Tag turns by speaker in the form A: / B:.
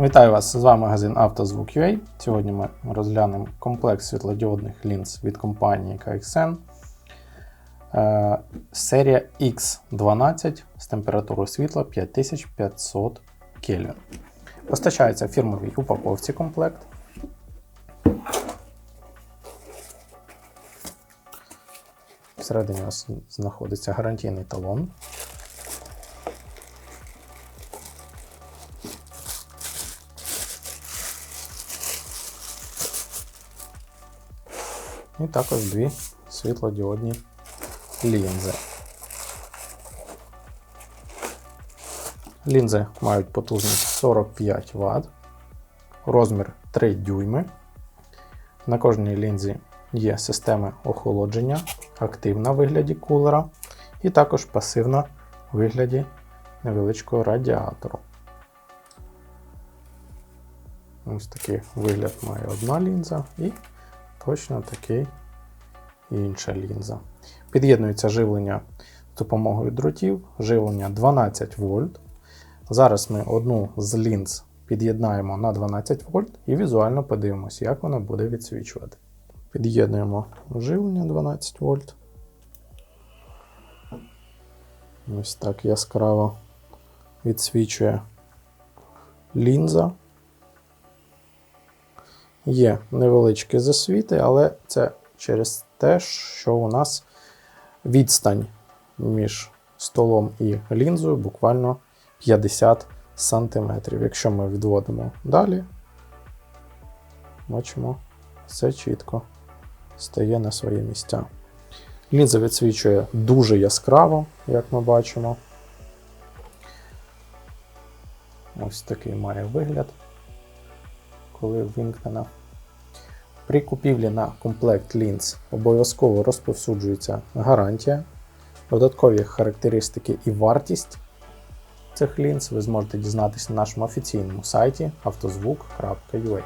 A: Вітаю вас! З вами магазин «Автозвук.UA». Сьогодні ми розглянемо комплекс світлодіодних лінз від компанії KXN. Е, серія X12 з температурою світла 5500 Кельвін. Постачається в фірмовій упаковці комплект. Всередині у нас знаходиться гарантійний талон. І також дві світлодіодні лінзи. Лінзи мають потужність 45 Вт, розмір 3 дюйми. На кожній лінзі є система охолодження, активна в вигляді кулера, і також пасивна в вигляді невеличкого радіатору. Ось такий вигляд має одна лінза і точно такий і інша лінза. Під'єднується живлення з допомогою дротів, живлення 12 вольт. Зараз ми одну з лінз під'єднаємо на 12 вольт і візуально подивимося, як вона буде відсвічувати. Під'єднуємо живлення 12 вольт. Ось так яскраво відсвічує лінза. Є невеличкі засвіти, але це через те, що у нас відстань між столом і лінзою буквально 50 см. Якщо ми відводимо далі, бачимо, все чітко стає на свої місця. Лінза відсвічує дуже яскраво, як ми бачимо. Ось такий має вигляд, коли вимкнена. При купівлі на комплект лінз обов'язково розповсюджується гарантія, додаткові характеристики і вартість цих лінз ви зможете дізнатися на нашому офіційному сайті автозвук.ua.